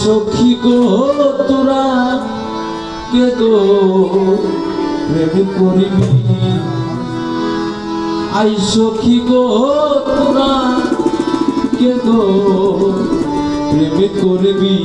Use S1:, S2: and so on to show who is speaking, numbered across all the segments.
S1: সখী গো, তোরা কে গো? প্রেম করিবি? আই সখী গো, তোরা কে গো? প্রেম করবি?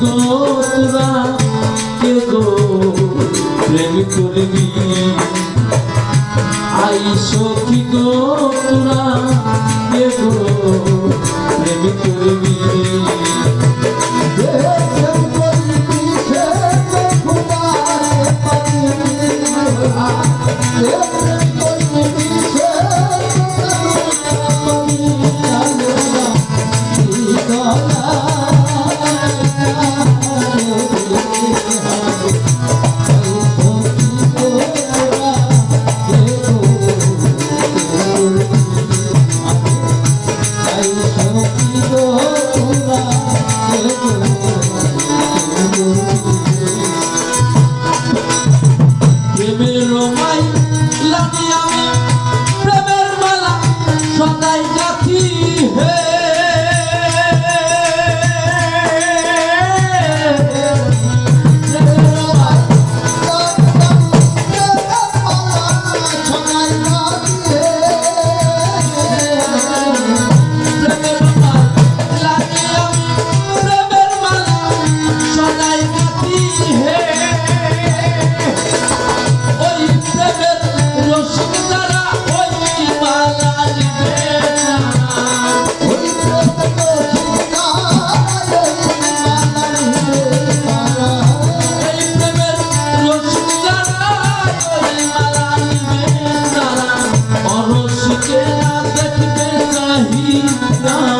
S1: গো তোরা কে গো প্রেম করবি? আই সখী গো তোরা কে গো প্রেমের মাই লাগি আমি প্রেমের মালা সদাই গাথি হে। सच के सही ना।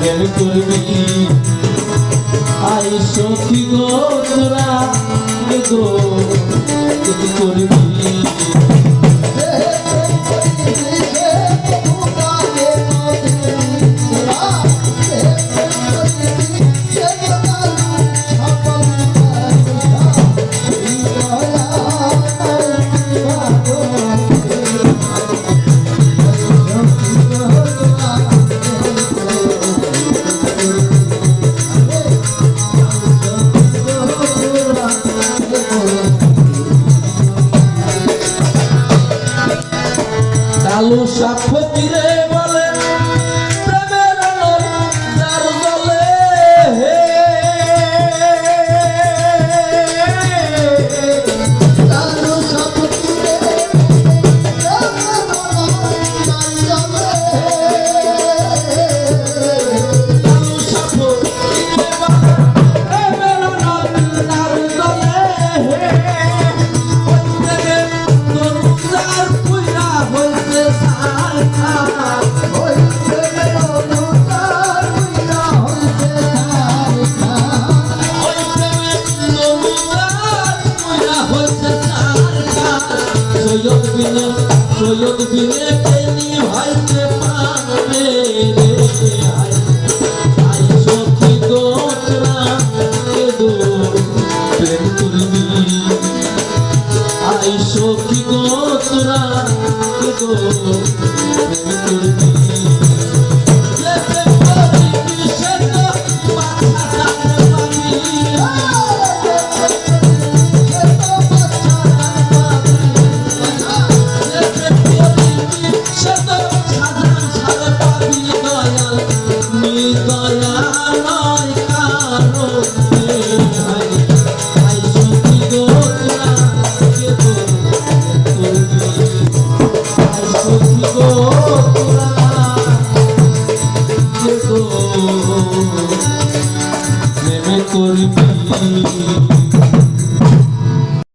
S1: প্রেম করবি। আই সখী গো তোরা গো করবি। 잡 নয়ন দিনে তেনি ভাইতে পাবে রে। হাই হাই সখী গোচরা কেদো প্রেম করবি। হাই সখী গোচরা কেদো প্রেম করবি। Oh!